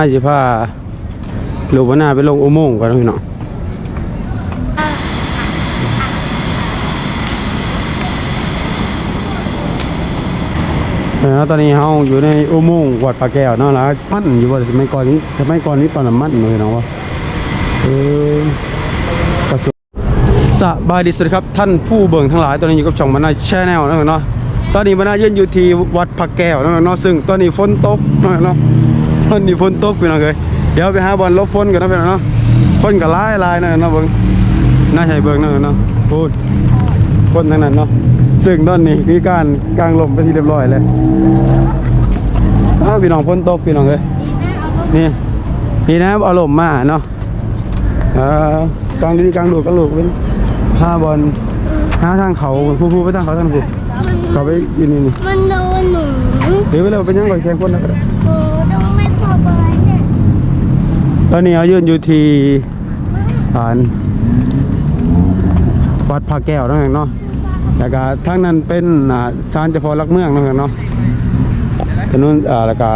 น่าจะพาลูกว่าหน้าไปลงอุโมงค์กันพี่น้องเออตอนนี้เราอยู่ในอุโมงค์วัดพระแก้วเนาะแล้วมันอยู่ว่าสมัยก่อนนี้สมัยก่อนนี้ตอนนั้นมันเลยเนาะวะเออกระสุนสบายดีสวัสดีครับท่านผู้เบิ่งทั้งหลายตอนนี้อยู่กับช่องมานาแชแนลนะเนาะตอนนี้มานายืนอยู่ที่วัดพระแก้วนะเนาะซึ่งตอนนี้ฝนตกนะเนาะ ตอนนี้ฝนตกพี่น้องเลยเดี๋ยวไปหาบอลลบฝนกันนะพี่น้องเนาะฝนก็หลายหลายนะเนาะเบิ่งน่าใช่เบิ่งนะเนาะพูดฝนทั้งนั้นเนาะซึ่งตอนนี้มีการกลางลมไปที่เรียบร้อยเลยอ้าวพี่น้องฝนตกพี่น้องเลยนี่นี่นะเอาลมมาเนาะเอ่อกางดีกลางดูกกางลูกเป็นพาบอลหาทางเขาผู้ผู้ไปทางเขาทางผู้เขาไปอยู่นี่นี่มันโดนหนูเดี๋ยวไปเลยเป็นยังไงแข่งคนนะก็ได้ โอ้ต้องไม่สบายเนี่ย ตอนนี้เรายืนอยู่ที่ฐานวัดพระแก้วนั่นเองเนาะแล้วก็ทางนั้นเป็นศาลเจ้าพ่อรักเมืองนั่นเองเนาะถนนอ่าแล้วก็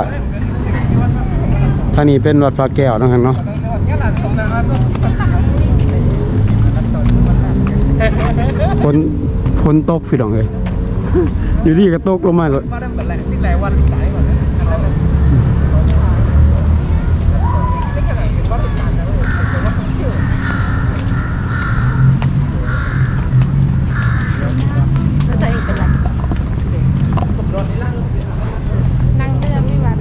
ท่านี้เป็นวัดพระแก้วนั่นเองเนาะคนคนตกพี่น้องเลยอยู่ดีก็ตกลงมาเลย นั่งเรือไม่วัด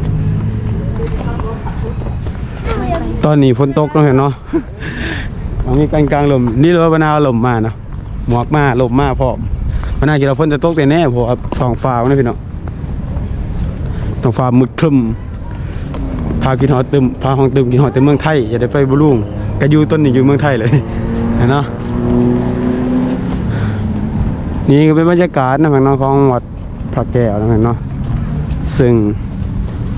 ตอนนี้ฝนตกแล้วเห็นเนาะมันมีกลางกลางลมนี่เลยว่าบนาลมมาเนาะหมวกมาลมมาพร้อมบนาคิดว่าฝนจะตกแต่แน่พราะว่าสองฟ้าเนี่ยพี่เนาะสองฟ้ามืดครึมพากินหอดตึมพาห้องตึมกินหอดแต่เมืองไทยอย่าได้ไปบุรุงก็อยู่ต้นนี้อยู่เมืองไทยเลยเห็นเนาะนี่ก็เป็นบรรยากาศนะครับเนาะของวัดพระแก้วนะครับเนาะซึ่ง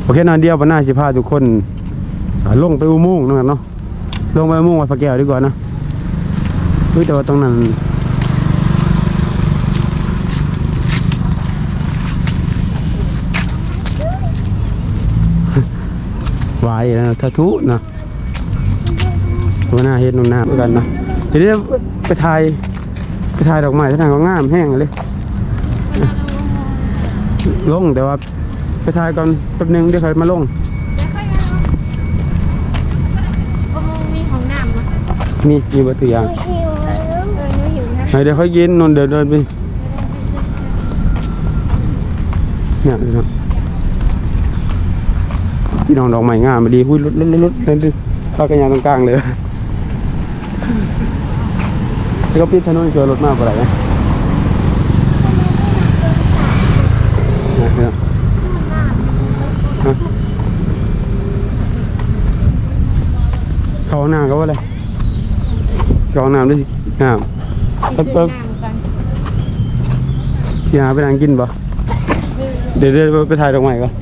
โอเคนาะเดียวบรรณาสิพาทุกคน ลงไปอุโมงค์นะครับเนาะลงไปอุโมงค์วัดพระแก้วดีกว่านะเฮ้ยแต่ว่าตรงนั้นวายนะทะทุนะตัวหน้าเฮ็ดนุ่นหน้าเหมือนกันนะเดี๋ยวไปถ่ายไปถ่ายดอกไม้ที่ทางก็งามแห้งเลยลงแต่ว่าไปถ่ายก่อนแป๊บหนึงเดี๋ยวค่อยมาลง โอ้มีของน้ำ มั้ยมีมีวัตถุอย่างหิวเออหนูหิวนะไหนเดี๋ยวค่อยกินนนเดินเดินไปเนี่ยพี่น้องพี่น้องดอกไม้งามมาดีหุ้ยรถรถรถรถนั่นดิเข้ากันยางตรงกลางเลยแล้วก็ปิดถนนเจอรถมากกว่าไหนนะเนี่ยพี่น้องฮะเข้าห้องน้ำก็ว่าอะไร เข้าห้องน้ำด้วยสิน้ำไปซื้อน้ำก่อนพี่หาไปนั่งกินปะเดี๋ยวเดี๋ยวไปถ่ายดอกไม้ก่อน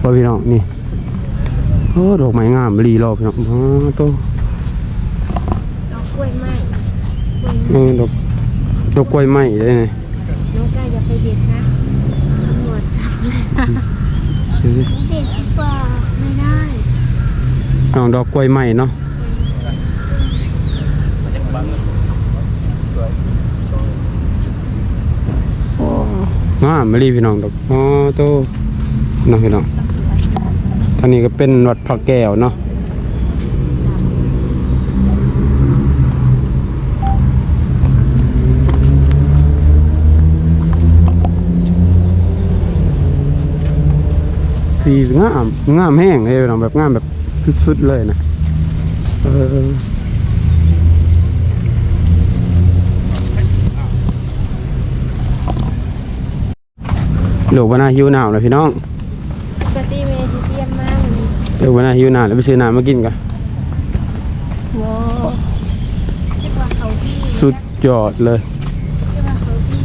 พอพี่น้องนี่โอ้ดอกไม้งามรีรอพี่น้องอ๋อโตดอกกล้วยไหม้กล้วยเออดอกดอกกล้วยไม้ได้ไงน้องกายอย่าไปเด็ดนะตำรวจจับเลยเด็ดดีกว่าไม่ได้ น้องดอกกล้วยไม้เนาะงามรีพี่น้องดอกอ๋อโตน้องพี่น้องท่านี้ก็เป็นวัดพระแก้วเนาะสีงามงามแห้งเลยเนาะแบบงามแบบ สุดๆเลยนะเออหลูกวานาหิวหนาวเลยพี่น้องปกติเมย์ที่เตรียมมากวันนี้หลูกวานาหิวหนาวแล้วไปซื้อน้ำมากินกันว้าวคิดว่าเขาพี่สุดยอดเลย คิดว่าเขาพี่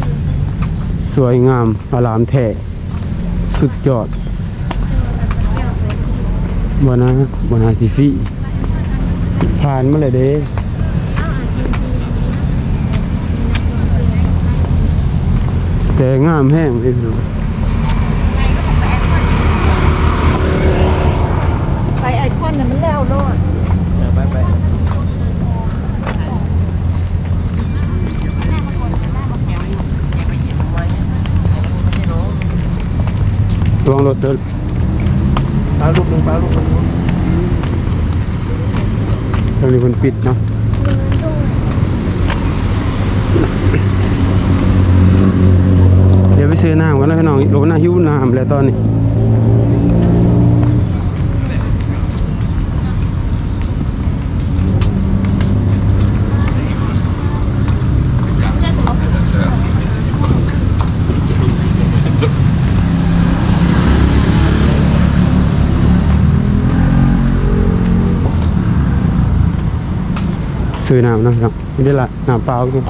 สวยงามอลามแท้สุดยอดแก้วเขา พี่วานาบานาซิฟีผ่านมาเลยเด้อ้าวอาจริงแต่งามแห้งเลยพี่น้องไปไอคอนน่ะมันแล้วโลดไปไประวังรถเดินปลาลูกหนึ่งปลาลูกหนึ่งตรงนี้คนปิดเนาะเดี๋ยวไปซื้อน้ำกันนะพี่น้องลงหน้าหิ้วน้ำแล้วตอนนี้ ซื้อน้ำนะครับไม่ได้ละน้ำเปล่าคือ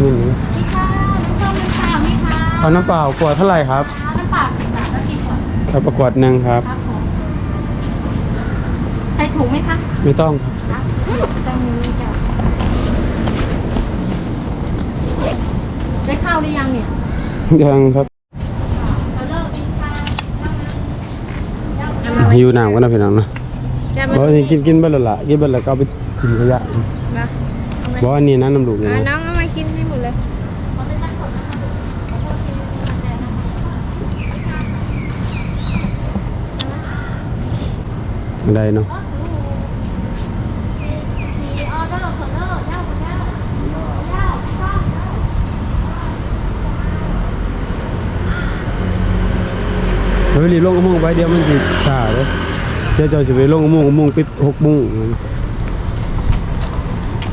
นี่นี่นี่ค่ะน้ำส้มน้ำเปล่าไหมคะเอาน้ำเปล่าขวดเท่าไหร่ครับน้ำเปล่าสิบบาทแล้วกี่ขวดเอาประกวดหนึ่งครับ ครับผมใส่ถุงไหมคะไม่ต้องครับครับตรงนี้จ้ะได้ข้าวหรือยังเนี่ยยังครับ เอาเลิกกินชาเจ้านะ หิวน้ำกันนะพี่น้องนะบอกว่ากินกินเบัลละกินเบัลละก็เอาไปกินขยะนะบอกว่าอันนี่นะน้ำดูกเลยอ่านะน้องเอามากินให้หมดเลยขอเป็นน้ำสดนะคะขอโทษทีที่มาแทนนะคะ ได้เนาะ ก็ซื้อมีออเดอร์เคอร์เดอร์เจ้าเจ้าเจ้าต้อง เดี๋ยวรีบลงกระมุงไปเดี๋ยวมันจะช้าเลยเดี๋ยวเจะจะไปลงกระมุงกระมุงปิดหกโมุง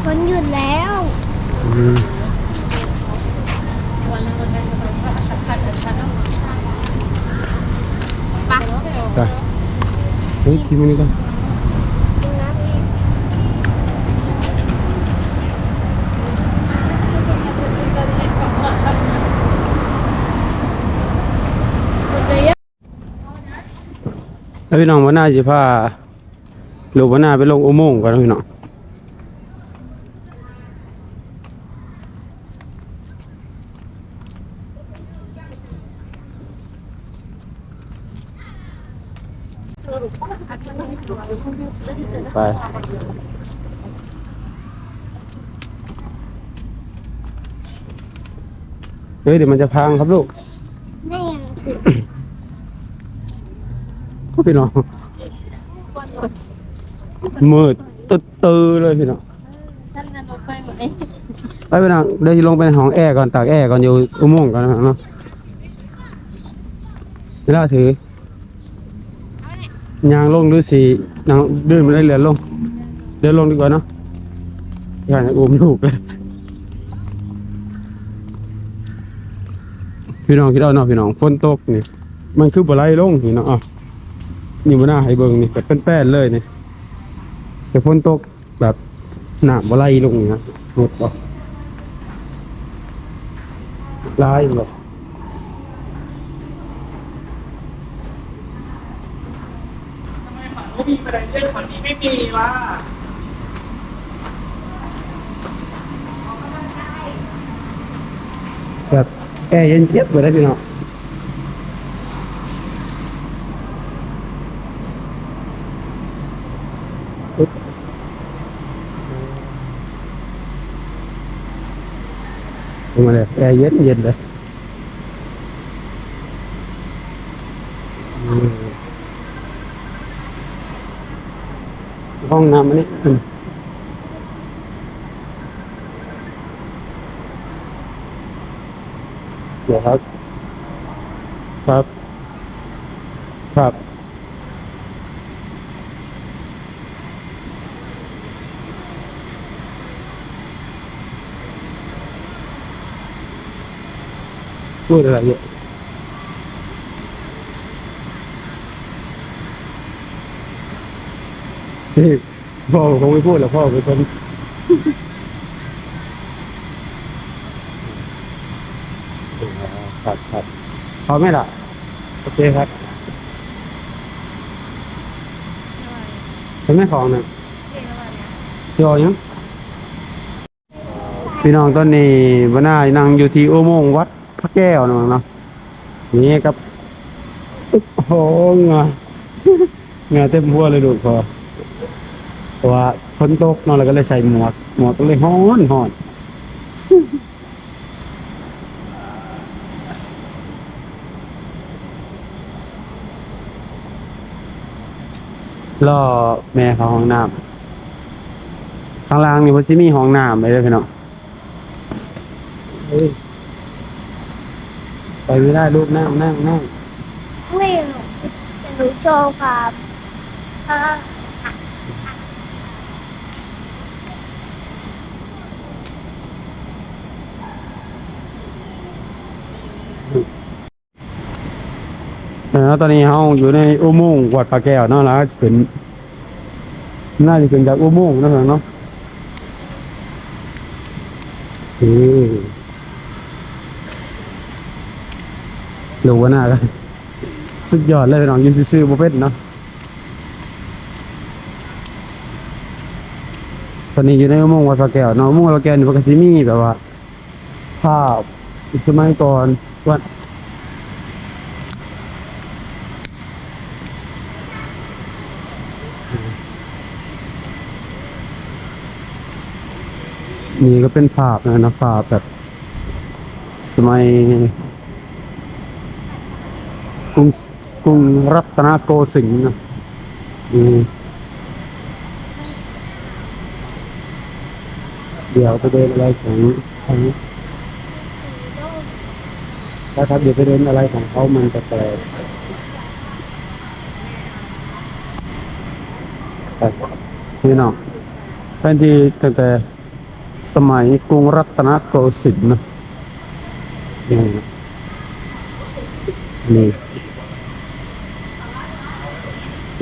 คนหยุดแล้วอืมไปเฮ้ยทีมันนี่กัน แล้วพี่น้องวันหน้าจะพาลูกวันหน้าไปลงอุโมงค์กันนะพี่น้องไปเฮ้ยเดี๋ยวมันจะพังครับลูก ไม่ พี่น้องมืดตึ๊ดตือเลยพี่น้องไปไปพี่น้องเดี๋ยวลงไปในห้องแอร์ก่อนตากแอร์ก่อนอยู่อุโมงค์ก่อนนะเนาะเวลาถือยางลงหรือสียางเดินมาได้เรือนลง เดินลงดีกว่าเนาะอย่าอุ้มลูกเลยพี่น้องคิดเอาเนาะพี่น้องฝนตกนี่มันคือบ่ไหลลงพี่น้องอะ นี่บ่น่าให้เบิ่งนี่แบบเป็นแป้นเลยนี่แต่ฝนตกแบบน้ำบ่ไหลลงนี่นะหมดบ่ลายบ่ทำไมฝั่งนู้นมีบันไดเลื่อนฝั่งนี้ไม่มีล่ะแบบแอร์เย็นเจี๊ยบเลยได้พี่น้อง ลงมาเลยแอร์เย็นเย็นเลยห้องน้ำอันนี้เดี๋ยวครับ ครับ ครับ พูดอะไรเยอะนี่พ่อคงไม่พูดหรอกพ่อเป็นคนครับครับพอไหมล่ะ โอเคครับเป็นแม่ของนะเชียวยังพี่น้องตอนนี้บนหน้านั่งอยู่ที่อุโมงค์วัด พระแก้วนะมั้งเนาะนี่ครับโอ้โหเงาเงาเต็มหัวเลยดูพอเพราะว่าฝนตกเนาะแล้วก็เลยใส่หมวกหมวกก็เลยฮ้อนฮ้อนล่อแม่เขาห้องน้ำข้างล่างนี่มันสิมีห้องน้ำเลยพี่น้องเฮ้ ไปไม่ได้ลูกนั่งนั่งนั่งไม่หรอกแต่หนูโชว์ครับอ่าแล้วตอนนี้เราอยู่ในอุโมงค์วัดพระแก้วเนาะแล้วจะขึ้นน่าจะขึ้นจากอุโมงค์นะเนาะนี่ หรูว่าน่ากันสุดยอดเลยพี่น้องยูซื่อบเป็นเนาะตอนนี้อยู่ในอุโมงค์วัดพระแก้วเนาะอุโมงค์วัดพระแก้วนี่มันก็สิมีแบบว่า ภาพสมัยก่อนวัดนี่ก็เป็นภาพนะนะภาพแบบ สมัย กรุงกรุงรัตนโกสินทร์นะเดี๋ยวไปเดินอะไรของของแล้วครับเดี๋ยวไปเดินอะไรของเขามันจะแปลกนี่เนาะแทนที่ตั้งแต่สมัยกรุงรัตนโกสินทร์นะนี่น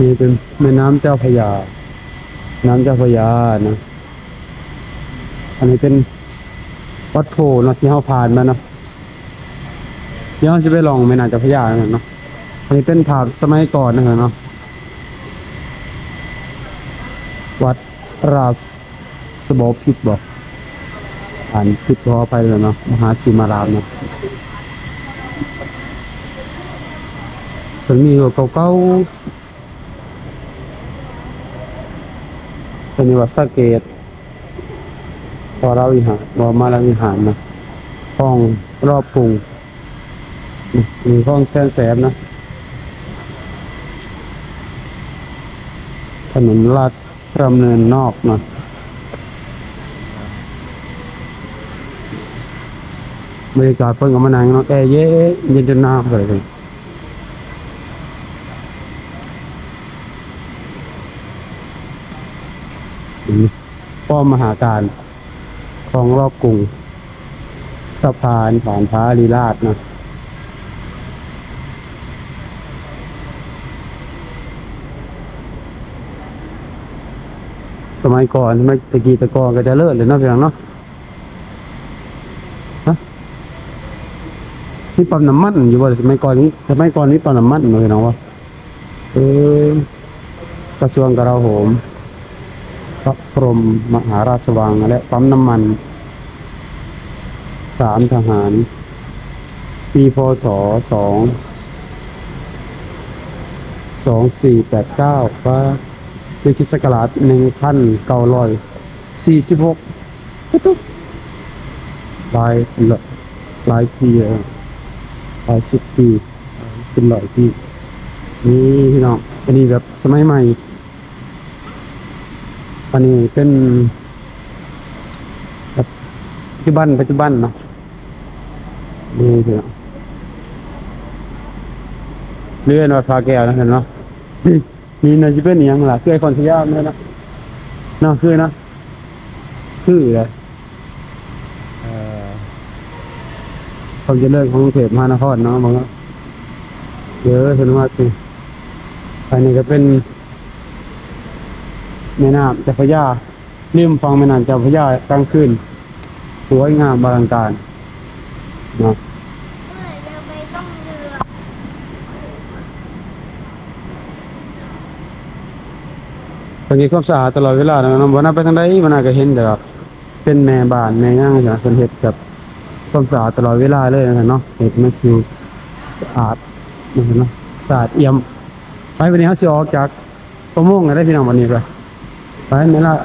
นี่เป็นแม่น้ำเจ้าพยา น้ำเจ้าพยานะ อันนี้เป็นวัดโพเนาะที่เราผ่านมาเนาะเดี๋ยวเราจะไปลองแม่น้ำเจ้าพยาเนาะ อันนี้เป็นภาพสมัยก่อนนะเนาะ วัดราชสบพิตรบอกอ่านผิดขออภัยเลยเนาะ มหาสีมารามเนาะเป็นมีหัวเก่าๆ เป็นวัดสะเกตพอเราวิหารวมาลวิหารนะห้องรอบปรุงมีห้องแสนแสนนะ ถนนลาดดำเนินนอกนะบรรยากาศเพิ่นก็มานั่งเนาะแอร์เย็นเย็นจนนาวเลย เลยอืมป้อมมหาการของรอบกรุงสะพานผ่านพระลีลาดนะสมัยก่อนสมัยตะกี้ตะกอนก็จะเลิศเลยเนาะเพียงเนาะนี่ปั๊มน้ำมันอยู่บ่สมัยก่อนนี้สมัยก่อนนี้ปั๊มน้ำมันเลยเนาะวะเออกระทรวงกระลาโหม พระพรมมหาราชวัง และปั๊มน้ำมันสามทหาร ปีพศสองสองสี่แปดเก้าว่าในคริดศักราชหนึ่งพันเก้าร้อยสี่สิบหกตุ๊บหลายหลายปีหลายสิบปี เป็นร้อยปี นี่พี่น้องอันนี้แบบสมัยใหม่ อันนี้เป็นแบบปัจจุบันปัจจุบันเนาะนี่พี่น้องเรื่อนวัดพาแก้วนะเห็นเนาะนี่น่าจะเป็นอย่างล่ะคือไอคอนสยามเลยนะเนาคือนะคือเลยเอ่อความเจริญของกรุงเทพมหานครเนาะมันก็เยอะถึงมากจริงภายในก็เป็น แม่น้ำเจ้าพระยาริมฟังแม่น้ำเจ้าพระยากลางคืนสวยงามบาลังการเนาะเมื่อเราไปต้องเรืออตอนนี้ความสะอาดตลอดเวลานะน้องบ่น่าไปทางใดบ่น่าก็เห็นแต่แบบเป็นแม่บ้านแม่ย่างจ้ะเพิ่นเฮ็ดแบบความสะอาดตลอดเวลาเลยนะเนาะเฮ็ดมันคือสะอาดนะเนาะสะอาดเอี่ยมไปวันนี้เฮาสิออกจากประมงกันได้พี่น้องวันนี้ไป ไปแม่ละ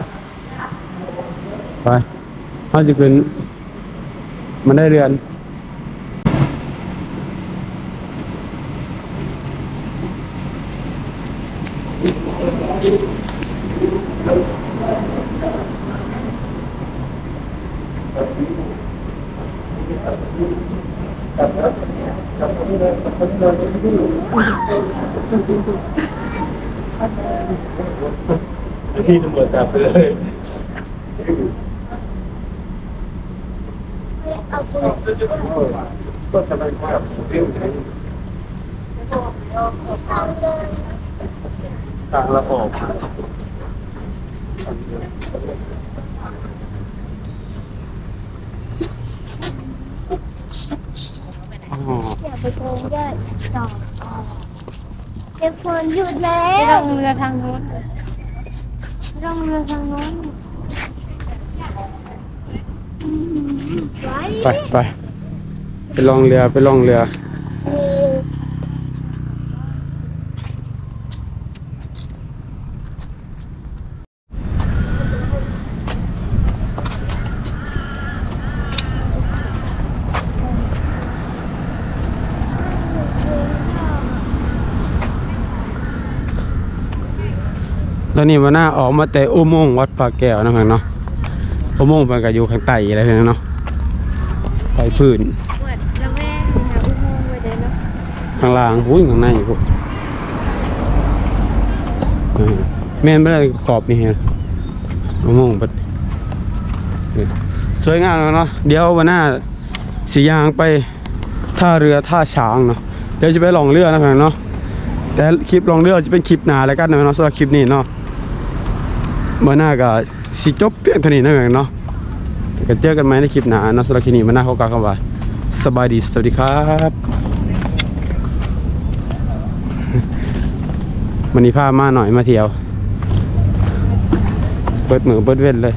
ไปเฮาจะขึ้นมันได้เรือน พี่ตำรวจจับไปเลยเอาไปก็จะไปจับทางละออกอ๋อย่าไปโกงยอดดอกอเก็บคนหยุดแล้ไม่วต้องเรือทางโน้น ต้องเรือทางโน้นไปไปไปลองเรือไปลองเรือ อนนี้วันหน้าออกมาแต่อุโมงค์วัดปลาแก้วนะครับเนาะอุโมงค์มันก็อยู่ข้างใต้อะไรเพียงเนาะไปพื้นปวดระแวงหาอุโมงค์ไว้เด้เนาะข้างล่างหุ้ยข้างในพวกเออแม่นไม่ได้ขอบนี่ฮะอุโมงค์เปิดเออสวยงามแล้วเนาะเดี๋ยววันหน้าสียางไปท่าเรือท่าช้างเนาะเดี๋ยวจะไปลองเรือนะครับเนาะแต่คลิปลองเรือจะเป็นคลิปหนาแล้วกันนะเนาะสำหรับคลิปนี้เนาะ มื่อหน้าก็สิจบเพียงเท่านี้นั่นเองเนาะก็เจอกันไหมในคลิปหน้านะสำหรับคลิปนี้มื่อหน้าเขากล่าวคำว่าสบายดีสวัสดีครับมันนี้พามาหน่อยมาเที่ยวเปิดมือเปิดเว้นเลย